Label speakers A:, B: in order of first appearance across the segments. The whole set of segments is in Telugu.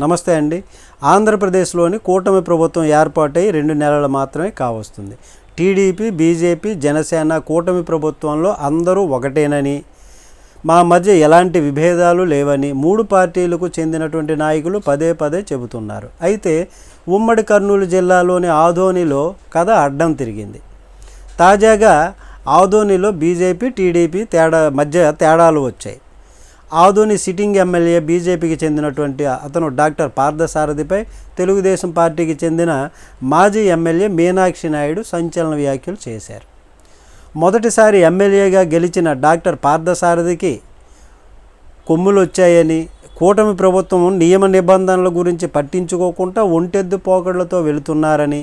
A: నమస్తే అండి. ఆంధ్రప్రదేశ్లోని కూటమి ప్రభుత్వం ఏర్పాటై రెండు నెలలు మాత్రమే కావస్తుంది. టీడీపీ బీజేపీ జనసేన కూటమి ప్రభుత్వంలో అందరూ ఒకటేనని మా మధ్య ఎలాంటి విభేదాలు లేవని మూడు పార్టీలకు చెందినటువంటి నాయకులు పదే పదే చెబుతున్నారు. అయితే ఉమ్మడి కర్నూలు జిల్లాలోని ఆదోనిలో కథ అడ్డం తిరిగింది. తాజాగా ఆదోనిలో బీజేపీ టీడీపీ తేడా మధ్య తేడాలు వచ్చాయి. ఆదోని సిట్టింగ్ ఎమ్మెల్యే బీజేపీకి చెందినటువంటి అతను డాక్టర్ పార్థసారథిపై తెలుగుదేశం పార్టీకి చెందిన మాజీ ఎమ్మెల్యే మీనాక్షి నాయుడు సంచలన వ్యాఖ్యలు చేశారు. మొదటిసారి ఎమ్మెల్యేగా గెలిచిన డాక్టర్ పార్థసారథికి కొమ్ములు వచ్చాయని కూటమి ప్రభుత్వం నియమ నిబంధనల గురించి పట్టించుకోకుండా ఒంటెద్దు పోకడలతో వెళుతున్నారని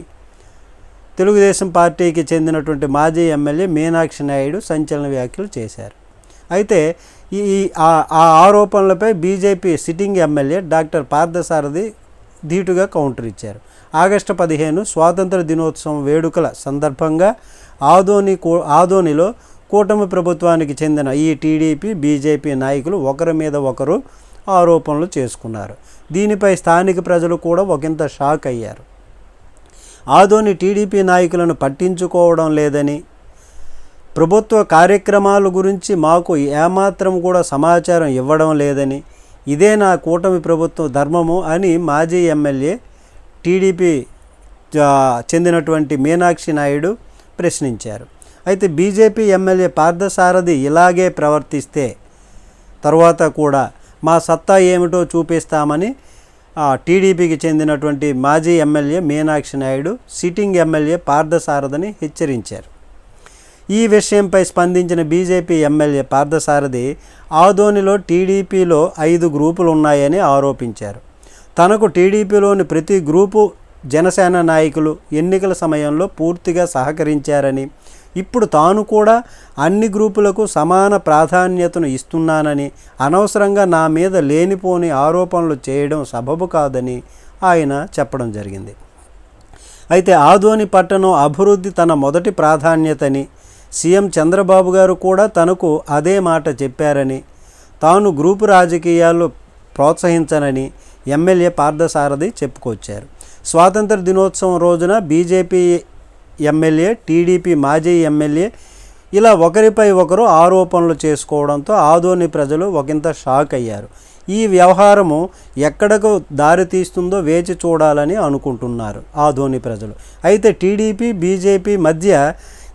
A: తెలుగుదేశం పార్టీకి చెందినటువంటి మాజీ ఎమ్మెల్యే మీనాక్షి నాయుడు సంచలన వ్యాఖ్యలు చేశారు. అయితే ఈ ఆ ఆ ఆరోపణలపై BJP sitting MLA doctor Parthasarathi ధీటుగా కౌంటర్ ఇచ్చారు. ఆగస్టు పదిహేను స్వాతంత్ర దినోత్సవం వేడుకల సందర్భంగా ఆదోని కూ ఆదోనిలో కూటమి ప్రభుత్వానికి చెందిన ఈ టీడీపీ బీజేపీ నాయకులు ఒకరి మీద ఒకరు ఆరోపణలు చేసుకున్నారు. దీనిపై స్థానిక ప్రజలు కూడా ఒకంత షాక్ అయ్యారు. ఆదోని టీడీపీ నాయకులను పట్టించుకోవడం లేదని ప్రభుత్వ కార్యక్రమాల గురించి మాకు ఏమాత్రం కూడా సమాచారం ఇవ్వడం లేదని ఇదే నా కూటమి ప్రభుత్వ ధర్మము అని మాజీ ఎమ్మెల్యే టీడీపీ చెందినటువంటి మీనాక్షి నాయుడు ప్రశ్నించారు. అయితే బీజేపీ ఎమ్మెల్యే పార్థసారథి ఇలాగే ప్రవర్తిస్తే తర్వాత కూడా మా సత్తా ఏమిటో చూపిస్తామని టీడీపీకి చెందినటువంటి మాజీ MLA Meenakshi Naidu sitting MLA పార్థసారథిని హెచ్చరించారు. ఈ విషయంపై స్పందించిన బీజేపీ ఎమ్మెల్యే పార్థసారథి ఆదోనిలో టీడీపీలో ఐదు గ్రూపులు ఉన్నాయని ఆరోపించారు. తనకు టీడీపీలోని ప్రతి గ్రూపు జనసేన నాయకులు ఎన్నికల సమయంలో పూర్తిగా సహకరించారని ఇప్పుడు తాను కూడా అన్ని గ్రూపులకు సమాన ప్రాధాన్యతను ఇస్తున్నానని అనవసరంగా నా మీద లేనిపోని ఆరోపణలు చేయడం సబబు కాదని ఆయన చెప్పడం జరిగింది. అయితే ఆదోని పట్టణం అభివృద్ధి తన మొదటి ప్రాధాన్యతని సీఎం చంద్రబాబు గారు కూడా తనకు అదే మాట చెప్పారని తాను గ్రూపు రాజకీయాలు ప్రోత్సహించనని ఎమ్మెల్యే పార్థసారథి చెప్పుకొచ్చారు. స్వాతంత్ర దినోత్సవం రోజున బీజేపీ ఎమ్మెల్యే టీడీపీ మాజీ ఎమ్మెల్యే ఇలా ఒకరిపై ఒకరు ఆరోపణలు చేసుకోవడంతో ఆదోని ప్రజలు ఒకంత షాక్ అయ్యారు. ఈ వ్యవహారము ఎక్కడకు దారి తీస్తుందో వేచి చూడాలని అనుకుంటున్నారు ఆదోని ప్రజలు. అయితే టీడీపీ బీజేపీ మధ్య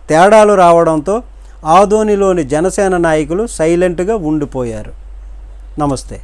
A: తేడాలు రావడంతో ఆదోనిలోని జనసేన నాయకులు సైలెంట్గా ఉండిపోయారు. నమస్తే.